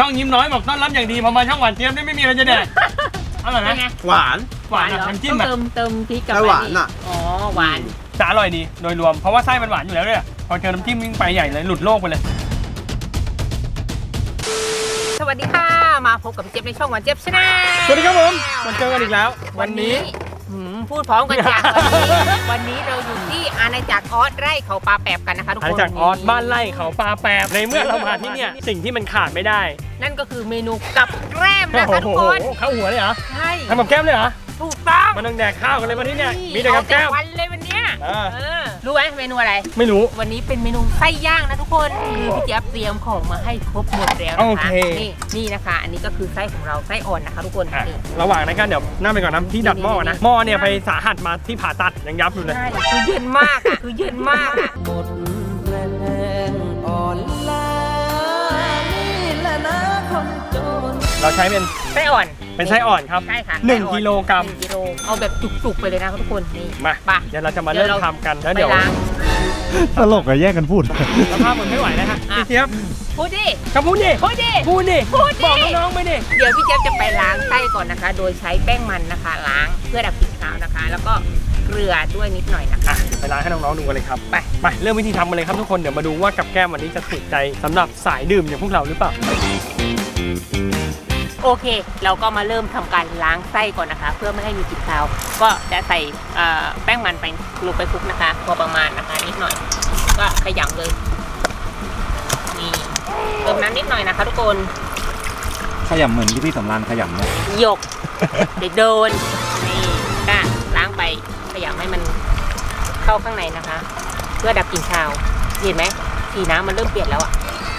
ช่องยิ้มน้อยบอกต้อนรับอย่างดีพอมาช่องหวานเจี๊ยบนี่ไม่มีอะไรจะแดกอร่อยไหมเป็นไงหวาน หวานอะเหรอน้ำจิ้มต้อะองเติมเติมพริกกับแต่หวานอะอ๋อหวาน จะอร่อยดีโดยรวมเพราะว่าไส้มันหวานอยู่แล้วเนี่ยพอเจอน้ำจิ้มยิ่งไปใหญ่เลยหลุดโลกไปเลย สวัสดีค่ะ มาพบกับพี่เจี๊ยบในช่องหวานเจี๊ยบชาแนล สวัสดีครับผมมาเจอกันอีกแล้ว วันนี้ หืมพูดพร้อมกันจ้ะวันนี้วันนี้เราอยู่ที่อาณาจักรออสไร่เขาปลาแปบกันนะคะทุกอาคนจากออสบ้านไร่เขาปลาแปบในเมื่อเรามาที่เนี่ยสิ่งที่มันขาดไม่ได้นั่นก็คือเมนูกับแกล้มนะคะทุกคนโอ้โหเข้าหัวเลยเหรอใช่ทำกับแก้มเลยเหรอถูกต้องมันต้องแดกข้าวกันเลยมาที่เนี่ยมีแต่กับแก้มเอาวันเลยวันเนี้ยเออเออรู้ไหมเมนูอะไร ไม่รู้ วันนี้เป็นเมนูไส้ย่างนะทุกคนคือพี่เจี๊ยบเตรียมของมาให้ครบหมดแล้วโอนะคะเคนี่นี่นะคะ อันนี้ก็คือไส้ของเราไส้อ่อนนะคะ ทุกคนอะนี่ ระหว่างนั้นก็เดี๋ยวนั่งไปก่อนนะที่ดัดหม้อนะหม้อเนี่ยไปสาหัสมาที่ผ่าตัดยังยับอยู่เลย ใช่คือเย็นมากอะ คือเย็นมากอะหมดแรงอ่อนล้านี่แหละนะคนจนเราใช้เป็นไส้อ่อน เป็นไส้อ่อนครับใช่ค่ะหนึ่งไส้อ่อนกิโลกรัม หนึ่งกิโลเอาแบบจุกๆไปเลยนะคะทุกคนนี่มาไปเดี๋ยวเราจะมาเริ่มทำกันแล้วเดี๋ยวไปล้างตลกอะแยกกันพูด สภาพมันไม่ไหวแล้วฮะอะพี่เจี๊ยบพูดดิก็พูดดิพูดดิ พูดดิพูดดิ บอกน้องๆไปดิ เดี๋ยวพี่เจี๊ยบจะไปล้างไส้ก่อนนะคะ โดยใช้แป้งมันนะคะ ล้างเพื่อดับกลิ่นคาวนะคะ แล้วก็เกลือด้วยนิดหน่อยนะคะ อะไปล้างให้น้องๆดูกันเลยครับไปไปเริ่มวิธีทำกันเลยครับทุกคนเดี๋ยวมาดูว่ากับแก้มวันนี้จะถูกใจสำหรับสายดื่มอย่างพวกเราหรือเปล่า โอเค เราก็มาเริ่มทำการล้างไส้ก่อนนะคะ เพื่อไม่ให้มีกลิ่นคาว ก็จะใส่เอ่อแป้งมันไปลงไปคลุกนะคะ พอประมาณนะคะนิดหน่อย ก็ขยำเลยนี่เติมน้ำนิดหน่อยนะคะ ทุกคนขยำเหมือนที่พี่สำรานขยำเลยหยกเดี๋ยวโดนนี่ก็ล้างไปขยำให้มันเข้าข้างในนะคะ เพื่อดับกลิ่นคาวเห็นไหมสีน้ำมันเริ่มเปลี่ยนแล้วอะ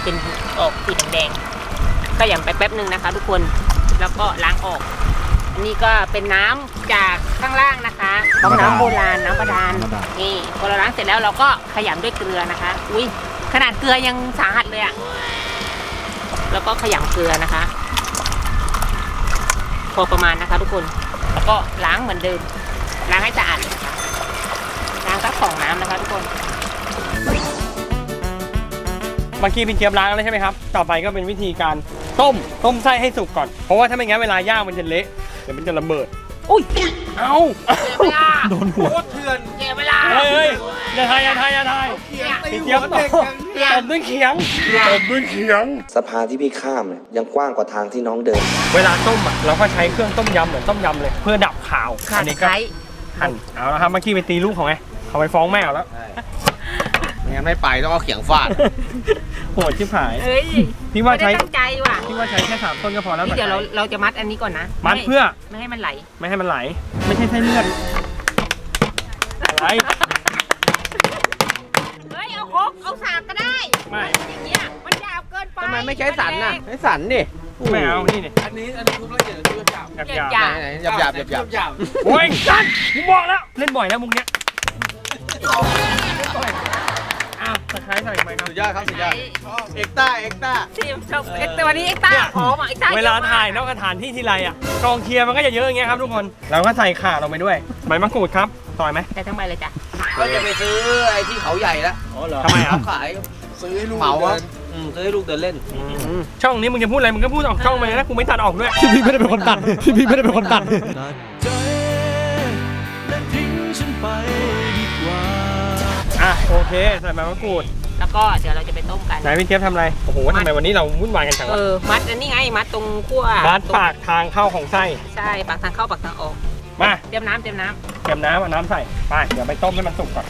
เป็นออกสีแดงๆ ขยำไปแป๊บหนึ่งนะคะ ทุกคนแล้วก็ล้างออก อันนี้ก็เป็นน้ำจากข้างล่างนะคะของน้ำโบราณน้ำบาดาลน้ำบาดาล นี่พอเราล้างเสร็จแล้วเราก็ขยำด้วยเกลือนะคะ อุ้ยขนาดเกลือยังสาหัสเลยอะแล้วก็ขยำเกลือนะคะ พอประมาณนะคะ ทุกคนแล้วก็ล้างเหมือนเดิมล้างให้สะอาดเลยนะคะล้างสักสองน้ำนะคะ ทุกคน เมื่อกี้พี่เจี๊ยบล้างแล้วใช่ไหมครับ ต่อไปก็เป็นวิธีการต้ม ต้มไส้ให้สุกก่อน เพราะว่าถ้าไม่งั้นเวลาย่างมันจะเละเดี๋ยวมันจะระเบิด อุ้ย เอ้าเสียเวลาโดนหัวเถื่อนเสียเวลาเฮ้ยเฮ้ยอย่าทายอย่าทายอย่าทายเนี่ยพี่เจี๊ยบตบตบด้วยเขียงตบด้วยเขียง สะพานที่พี่ข้ามเนี่ยยังกว้างกว่าทางที่น้องเดิน เวลาต้มอะเราก็ใช้เครื่องต้มยำเหมือนต้มยำเลย เพื่อดับขาวขาดอันี้ก็ไคร้หั่นเอาละครับเมื่อกี้ไปตีลูกของไงเขาไปฟ้องแม่เอาแล้วไม่ งั้นไม่ไปต้องเอาเขียงฟาด โหดชิบหายเฮ้ยพี่ว่าไม่ได้ใช้ตั้งใจว่ะพี่ว่าใช้แค่สามต้นก็พอแล้วนี่เดี๋ยวเราเราจะมัดอันนี้ก่อนนะมัดเพื่อไม่ให้มันไหล ไม่ให้มันไหล ไม่ใช่ไส้เลือดอะไร เฮ้ย เอาครกเอาสากก็ได้ไม่มันอย่างเงี้ย มันยาวเกินไปทำไมไม่ใช้สันน่ะมัใช้สันดิไม่เอานี่นี่อันนี้อันนี้ทุบละเอียดหรือทุบหยาบหยาบแรงหยาบหยาบไหนๆหยาบหยาบหยาบหยาบหยาบโอ้ยจันกูบอกแล้ว เล่นบ่อยแล้วมุกเนี้ย อ้าวตะไคร้ใส่ไปครับสุดยอดครับสุดยอดเอ็กต้าเอ็กต้าทีมชอบเอ็กซ์ตัวนี้เอ็กซ์ต้าหอมอะเอ็กซ์ต้าเวลาถ่ายนอกสถานที่ทีไรอะกองเชียร์มันก็จะเยอะอย่างเงี้ยครับทุกคน เราก็ใส่ข่าลงไปด้วยใบมะกรูดครับต่อยไหม แต่ทั้งใบเลยจ้ะก็จะไปซื้อไอ้ที่เขาใหญ่ละอ๋อเหรอทำไมอะขายซื้อให้ลูกเหมาอะดินอืมซื้อให้ลูกเดินเล่นอืมช่องนี้มึงจะพูดอะไรมึงก็พูดออกช่องไปเลยนะกูไม่ตัดออกด้วย พี่ไม่ได้เป็นคนตัด พี่ไม่ได้เป็นคนตัด อะโอเคใส่ใบมะกรูดแล้วก็เดี๋ยวเราจะไปต้มกัน ไหนพี่เทียบทำอะไรโอ้โหทำไมวันนี้เราวุ่นวายกันจังเอวะอ มัดอันนี้ไง มัดตรงขั้วร้านปากทางเข้าของไส้ใช่ปากทางเข้าปากทางออก มาเตรียมน้ำเตรียมน้เตรียมน้ำเอาน้ำใส่ไปเดี๋ยวไปต้มให้มันสุกก่อน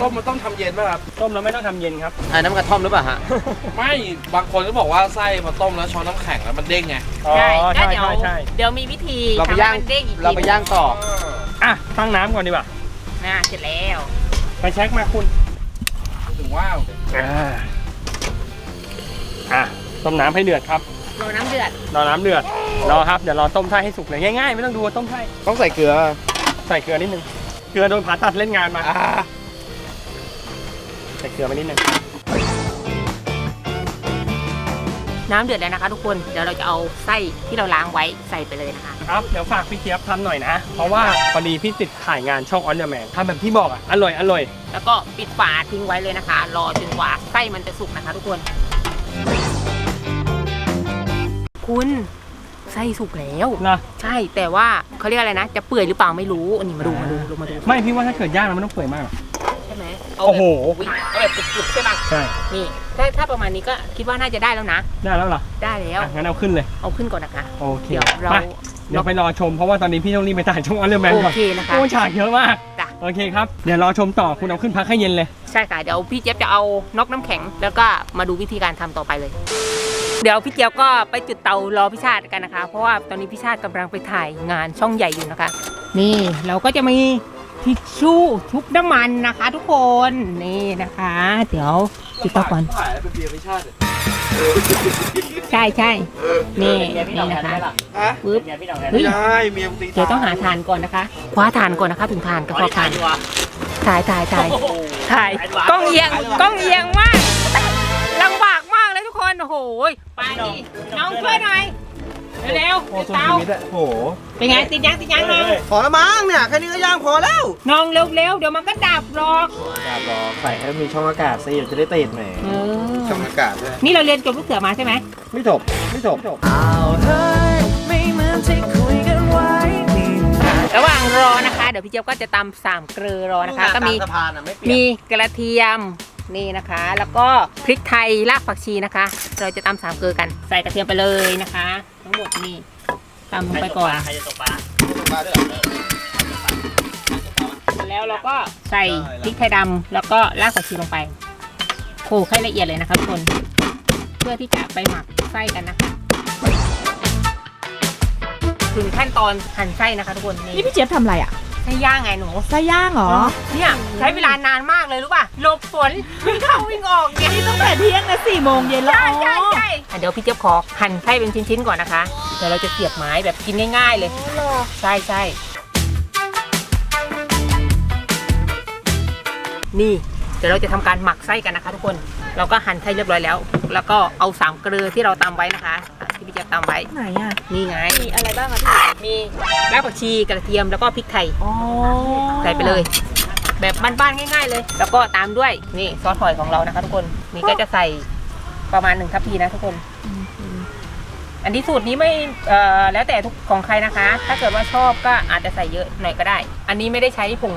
ต้มมันต้องทำเย็นป่ะครับ ต้มแล้วไม่ต้องทำเย็นครับ อันน้ำกระท่อมหรือเปล่าฮะ ไม่บางคนก็บอกว่าไส้พอต้มแล้วช้อนน้ำแข็งแล้วมันเด้งไงอ๋อำใช่ใช่แล้วเดี๋ยวใช่ใช่เดี๋ยวมีวิธีเราไปทำให้ย่าง มันเด้งอีกทีเราไปย่างต่ออะตั้งน้ำก่อนดีกว่า น่าเสร็จแล้วไปเช็คมาคุณถึงว่าอ่าอะต้มน้ำให้เดือดครับรอน้ำเดือดรอน้ำเดือดรอครับเดี๋ยวรอต้มไส้ให้สุกเลยง่ายๆ ไม่ต้องดูว่าต้มไส้ต้องใส่เกลือใส่เกลือนิดนึงเกลือโดนผ่าตัดเล่นงานมาใส่เกลือไปนิดนึง น้ำเดือดแล้วนะคะ ทุกคน เดี๋ยวเราจะเอาไส้ที่เราล้างไว้ใส่ไปเลยนะคะ ครับ เดี๋ยวฝากพี่เจี๊ยบทำหน่อยนะ เพราะว่าพอดีพี่ติดถ่ายงานช่องออนเดอร์แมนทำแบบที่บอกอะ อร่อย อร่อย แล้วก็ปิดฝาทิ้งไว้เลยนะคะ รอจนกว่าไส้มันจะสุกนะคะ ทุกคน คุณไส้สุกแล้วนะใช่แต่ว่าเขาเรียกอะไรนะ จะเปื่อยหรือเปล่าไม่รู้อันนี้มาดูมาดูลงมาดู ไม่พี่ว่าถ้าเกิดย่างแล้วมันต้องเปื่อยมาก ใช่ไหมโอ้โหอุ๊ยเอาแบบกรุบๆใช่ป่ะใช่ นี่ถ้าถ้าประมาณนี้ก็คิดว่าน่าจะได้แล้วนะ ได้แล้วเหรอได้แล้ว อะงั้นเอาขึ้นเลย เอาขึ้นก่อนนะคะ โอเคเดี๋ยวเรา ไปเดี๋ยวไปรอชมเพราะว่าตอนนี้พี่ต้องรีบไปถ่ายช่องอัลเลอร์แมนโอก่อนเคนะคะ โอ้ฉากเยอะมาก จ้ะ โอเคครับ เดี๋ยวรอชมต่อคุณเอาขึ้นพักให้เย็นเลย ใช่ค่ะ เดี๋ยวพี่เจี๊ยบจะเอานอกน้ำแข็ง แล้วก็มาดูวิธีการทำต่อไปเลย เดี๋ยวพี่เจี๊ยบก็ไปจุดเตารอพี่ชาติกันนะคะ เพราะว่าตอนนี้พี่ชาติกำลังไปถ่ายงานช่องใหญ่อยู่นะคะ นี่เราก็จะมี ทิชชู่ชุบน้ำมันนะคะ ทุกคนนี่นะคะ เดี๋ยวจุดเตาก่อนถ่ายแล้วเป็นเบียร์ไม่ชาติใช่ใใช่นี่นี่นะคะฮะปึ๊บไม่เฮ้ยได้เมียมึงตีเดี๋ยวต้องหาทานก่อนนะคะ คว้าทานก่อนนะคะถึงทานกระเพาะทานถ่ายถ่ายถ่ายถ่ายกล้องเอียงกล้องเอียงมากลำบากมากเลยทุกคนโอ้โหไปดิน้องช่วยหน่อย เร็วๆจุดเตาโอ้โหเป็นไงติดยังติดยังน้องพอแล้วมั้งเนี่ยแค่นี้ก็ย่างพอแล้วน้องเร็วๆเดี๋ยวมันก็ดับหรอกครับรอใส่ให้มีช่องอากาศสิเดี๋ยวจะได้ติดแหมเออช่องอากาศด้วยนี่เราเรียนจบลูกเสือมาใช่ไหมไม่จบไม่จบอ้าวเฮ้ยไม่เหมือนที่คุยกันไว้นี่ระหว่างรอนะคะ เดี๋ยวพี่เจี๊ยบก็จะตำสามเกลือรอนะคะ ก็มีตาสะพานอะไม่เปลี่ยนมีกระเทียม นี่นะคะ แล้วก็พริกไทยรากผักชีนะคะ เราจะตำสามเกลือกัน ใส่กระเทียมไปเลยนะคะ ทั้งหมดนี่ตำลงไปก่อนมาด้วยเหรอแล้วเราก็ใส่พริกไทยดำแล้วก็รากผักชีลงไปโขลกให้ละเอียดเลยนะคะทุกคน เพื่อที่จะไปหมักไส้กันนะคะ ถึงขั้นตอนหั่นไส้นะคะทุกคนนี่นี่พี่เจี๊ยบทำอะไรอะ ไส้ย่างไงหนูไส้ย่างเหรอ เนี่ยใช้เวลานานมากเลยรู้ป่ะหลบฝนวิ่งเข้าวิ่งออกเนี่ยนี่ตั้งแต่เที่ยงนะสี่โมงเย็นแล้วใช่อ๋อใช่ใช่อะเดี๋ยวพี่เจี๊ยบขอหั่นไส้เป็นชิ้นๆก่อนนะคะเดี๋ยวเราจะเสียบไม้แบบกินง่าย ๆ เลยใช่ใช่นี่เดี๋ยวเราจะทำการหมักไส้กันนะคะ ทุกคนเราก็หั่นไส้เรียบร้อยแล้ว แล้วก็เอาสามเกลือที่เราตำไว้นะคะที่พี่เจี๊ยบตำไว้ไหนอะนี่ไงมีอะไรบ้างอะพี่มีรากผักชีกระเทียมแล้วก็พริกไทยอ๋อใส่ไปเลย แบบบ้านๆง่าย ๆ เลย แล้วก็ตามด้วยนี่ซอสหอยของเรานะคะ ทุกคนนี่ก็จะใส่ประมาณหนึ่งทัพพีนะทุกคนอันนี้สูตรนี้ไม่เอ่อแล้วแต่ทุกของใครนะคะ ถ้าเกิดว่าชอบก็อาจจะใส่เยอะหน่อยก็ได้ อันนี้ไม่ได้ใช้ผง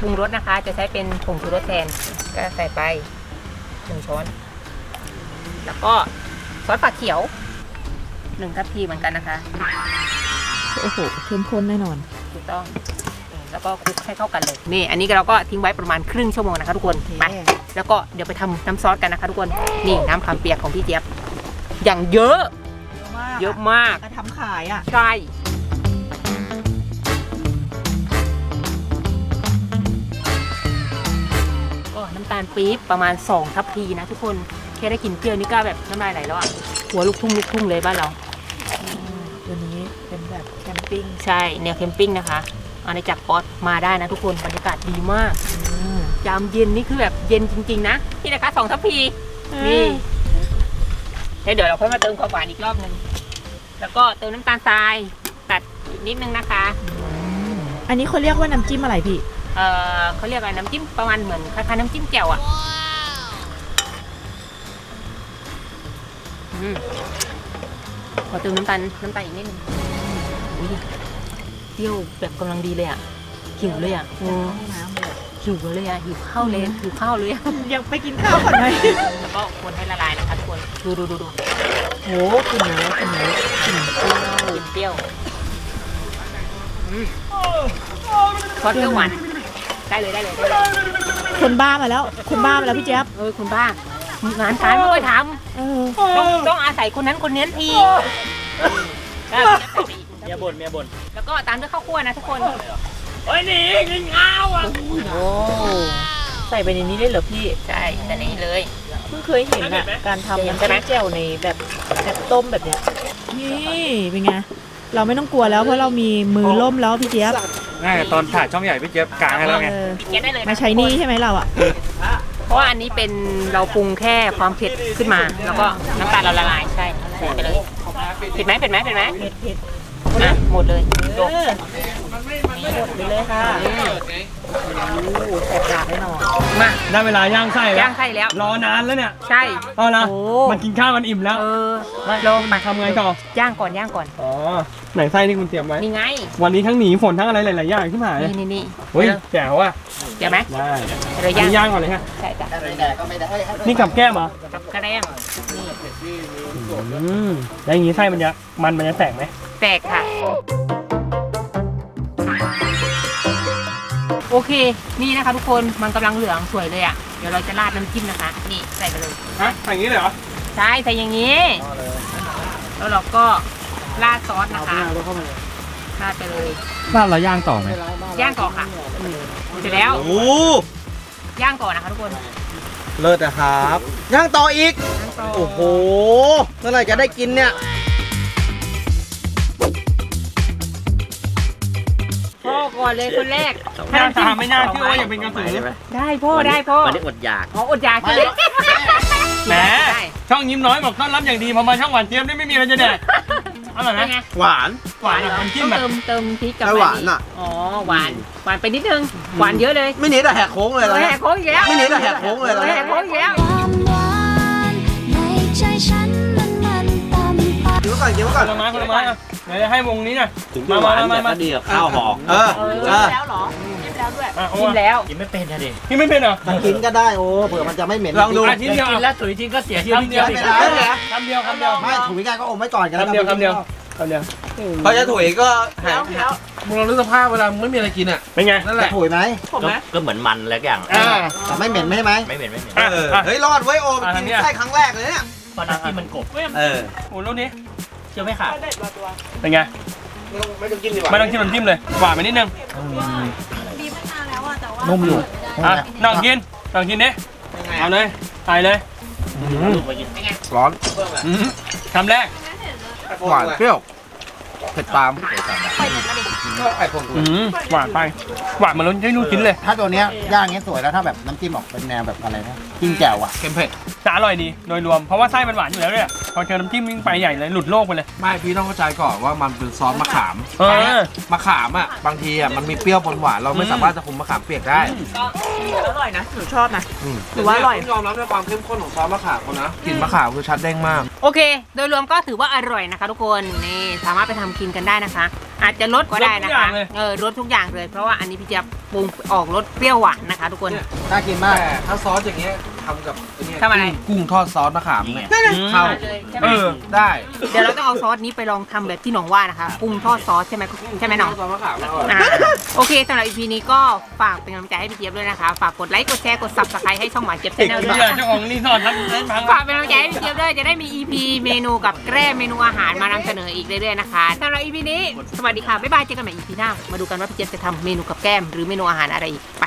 ปรุงรสนะคะ จะใช้เป็นผงชูรสแทน ก็ใส่ไปหนึ่งช้อน แล้วก็ซอสฝักเขียวหนึ่งทัพพีเหมือนกันนะคะ โอ้โหเข้มข้นแน่นอน ถูกต้องอืมแล้วก็คลุกให้เข้ากันเลย นี่ อันนี้เราก็ทิ้งไว้ประมาณครึ่งชั่วโมงนะคะทุกคน ไป แล้วก็เดี๋ยวไปทำน้ำซอสกันนะคะทุกคน นี่น้ำขามเปียกของพี่เจี๊ยบ อย่างเยอะ เยอะมากก็ทำขายอะ ใช่ น้ำตาลปี๊บประมาณ 2 ทัพพีนะทุกคนแค่ได้กลินเปรี้ยวนี่ก็แบบน้ำลายไหลแล้วอะหัวลูกทุ่งลูกทุ่งเลยบ้านเราตัวนี้เป็นแบบแคมปิ้งใช่แนวแคมปิ้งนะคะอาณาจักรออสมาได้นะทุกคนบรรยากาศดีมากยามเย็นนี่คือแบบเย็นจริง ๆ นะนี่นะคะสองทัพพีนี่แล้วเดี๋ยวเราค่อยมาเติมความหวานอีกรอบหนึ่งแล้วก็เติมน้ำตาลทรายตัดอีกนิดนึงนะคะ อันนี้เขาเรียกว่าน้ำจิ้มอะไรพี่ เออเขาเรียกอะไรน้ำจิ้มประมาณเหมือนคล้ายๆน้ำจิ้มแจ่วอะอืมขอเติมน้ำตาลน้ำตาลอีกนิดนึงอุ้ยเปรี้ยวแบบกำลังดีเลยอะหิวเลยอะอืมน้ำเลยหิวเลยอะหิวข้าวเลยหิวข้าวเลยอะยังไปกินข้าวก่อนไหมแล้วก็คนให้ละลายนะคะทุกคนดูดูดูดูโหกลิ่นเนื้อกลิ่นเนื้อกลิ่นเปรี้ยวกลิ่นเปรี้ยวอืมซอสเปรี้ยวหวาน ได้เลยได้เลยได้เลยคนบ้ามาแล้ว คนบ้ามาแล้วพี่เจี๊ยบเออคุณบ้างานการไม่ค่อยทเออำต้องต้องอาศัยคนนั้นคนนี้ทีก็แล้วแต่ไปอีกเมียบ่นเมียบ่นแล้วก็ตามด้วยข้าวคั่วนะทุกคน เฮ้ยหนีกินข้าวอะโอ้ใส่ไปในนี้ได้เหรอพี่ใช่แต่นี้เลย เพิ่งเคยเห็นอะการทำเห็นน้ำใช่ไหมจิ้มแจ่วในแบบแบบต้มแบบเนี้ยนี่เป็นไงเราไม่ต้องกลัวแล้วเพราะเรามีมือล่มแล้วพี่เจี๊ยบ ง่ายตอนถ่ายช่องใหญ่พี่เจี๊ยบกลางให้แล้วไง เออเก็ตได้เลยะมาใช้หนี่ใช่ไหมเราอะ เพราะว่าอันนี้เป็นเราปรุงแค่ความเผ็ดขึ้นมา แล้วก็น้ำตาลเราละลายใช่ใส่ไปเลยเผ็ดไหมเผ็ดไหมเผ็ดไหมเผ็ดเผ็ดอะหมดเลยจบเออหมดไปเลยค่ะโอ้ แสบปากแน่นอนมาได้เวลาย่างไส้แล้วย่างไส้แล้ว รอนานแล้วเนี่ย ใช่ เอาละโอ้ มันกินข้าวกันอิ่มแล้วเออเรามาทำไงต่อ ย่างก่อนย่างก่อน อ๋อไหนไส้ที่คุณเตรียมไว้ นี่ไง วันนี้ทั้งหนีฝนทั้งอะไรหลายๆอย่างที่หายนี่นี่นี่เฮ้ยแจ๋วอะเดี๋ยวไหมได้เราอันย่างนี้ย่างก่อนเลยฮะ ใช่จ้ะนี่กับแก้มเหรอกับกระแดงนี่ อืมแล้วอย่างนี้ไส้มันจะมันมันจะแตกไหมแตกค่ะ โอเค นี่นะคะทุกคนมันกำลังเหลืองสวยเลยอะ เดี๋ยวเราจะราดน้ำจิ้มนะคะ นี่ใส่ไปเลย ฮะอย่างนี้เลยเหรอใช่ใส่อย่างนี้แล้วเราก็ราดซอสนะคะราดไปเลย บ้านเราย่างต่อไหมย่างก่อนค่ะ เสร็จแล้วโอ้ย่างก่อนนะคะทุกคนเลิศนะครับย่างต่ออีก ย่างต่อโอ้โหเมื่อไหร่จะได้กินเนี่ย อก่อนเลยคนแรก หน้าตาไม่น่าเชื่อว่าอยากเป็นกระสือได้พ่อได้พ่อวันนี้อดอยาก อ๋ออดอยากใช่ไหมแหมได้ช่องยิ้มน้อยบอกต้อนรับอย่างดีพอมาช่องหวานเจี๊ยบนี่ไม่มีอะไรจะแดกอร่อยไหมเป็นไงหวานหวานอะมันจิ้มต้องแบบเติมเติมพริกกับไม่หวานอะอ๋อหวานหวานไปนิดนึงหวานเยอะเลย ไม่หนีแต่แหกโค้งเลยเออนะแหกโค้งอีกแล้วไม่หนีแต่แหกโค้งเลยเออแหกโค้งอีกแล้ว ไปกินก่อนกินคก่อนนละไม้คนละไม้อะเดี๋ยวจะให้วงนี้น่ะถึงมามามามาดีกับข้าวหอมเออเออเออแล้วเหรอจิ้มแล้วด้วยอะโอ้ชิมแล้วกินไม่เป็นนะดิพี่ไม่เป็นเหรอมันกินก็ได้โอ้เผื่อมันจะไม่เหม็นลองดูอาทิตย์เดียวกินแล้วถุยทิ้งก็เสียชื่อคำเดียวไม่คเป็นไรำเดียวคำเดียวไม่ถุยกันก็อมไว้ก่อนกันแล้วคำเดียวคำเดียวคำเดียวพอจะถุยก็หายมึงลองนึกสภาพเวลามึงไม่มีอะไรกินอะเป็นไงนั่นแหจะละถุยไหมผมนะก็เหมือนมันแล้วอย่างอ่าแต่ไม่เหม็นไม่ใช่ไหมไม่เหม็นไม่เหม็นอะเอออะเฮ้ยรอดไว้ยโอมอะกิทางนเนี้ยไส้ครั้งแรกเลยเนี่ยตอนน้ำจิ้มมันกบเออโอ้รุ่นนี้ เชื่อไหมขาดเป็นไง ไม่ต้องกินดีกว่าไม่ต้องจิ้มน้ำจิ้มเลยหวานไปนิดนึงดีไม่นานแล้วอะแต่ว่านุ่มอยู่ อะน้องกินน้องกินดิเอาเลยใส่เลยร้อนอืมคำแรกหวานเปรี้ยวเผ็ดตาม อืมหวานไป หวานเหมือนรสที่ลูกชิ้นเลย ถ้าตัวเนี้ยย่างเงี้ยสวยแล้วถ้าแบบน้ำจิ้มออกเป็นแนวแบบอะไรนะจิ้มแจ่วอะเค็มเผ็ดจะอร่อยดีโดยรวมเพราะว่าไส้มันหวานอยู่แล้วเนี่ยพอเจอน้ำจิ้มยิ่งไปใหญ่เลยหลุดโลกไปเลยไม่พี่ต้องเข้าใจก่อนว่ามันเป็นซอสมะขาม เออ มะขามอะบางทีอะมันมีเปรี้ยวปนหวานเราไม่สามารถจะคุมมะขามเปียกได้อร่อยนะหนูชอบนะหรือว่าอร่อยต้องยอมรับในความเข้มข้นของซอสมะขามเขานะกลิ่นมะขามคือชัดเด้งมาก โอเค โดยรวมก็ถือว่าอร่อยนะคะทุกคน นี่สามารถไปทำกินกันได้นะคะ อาจจะลดก็ได้นะคะเออลดทุกอย่างเลย เพราะว่าอันนี้พี่เจะปรุงออกรสเปรี้ยวหวานนะคะ ทุกคนน่ากินมาก แต่ถ้าซอสอย่างเงี้ยทำกับไอ้เนี่ยทำอะไร กุ้งทอดซอสมะขามเนี่ยเข้าใช่ไหมเออได้เดี๋ยวเราต้องเอาซอสนี้ไปลองทำแบบที่หน้องว่านะคะปรุงทอดซอสใช่ไหมใช่ไหมน้อง ซอสมะขามอร่อยอะโอเคสำหรับ EP นี้ก็ฝากเป็นกำลังใจให้พี่เจี๊ยบด้วยนะคะ ฝากกดไลค์กดแชร์กด subscribe ให้ช่องหวานเจี๊ยบชาแนลด้วยเจ้าของรีสอร์ทรับเล่นพังฝากเป็นกำลังใจให้พี่เจี๊ยบด้วยจะได้มี EP เมนูกับแกล้มเมนูอาหารมานำเสนออีกเรื่อยๆนะคะสำหรับ EP นี้สวัสดีค่ะบ๊ายบายเจอกันใหม่ EP หน้ามาดูกันว่าพี่เจี๊ยบจะทำเมนูกับแกล้มหรือเมนูอาหารอะไรอีกไป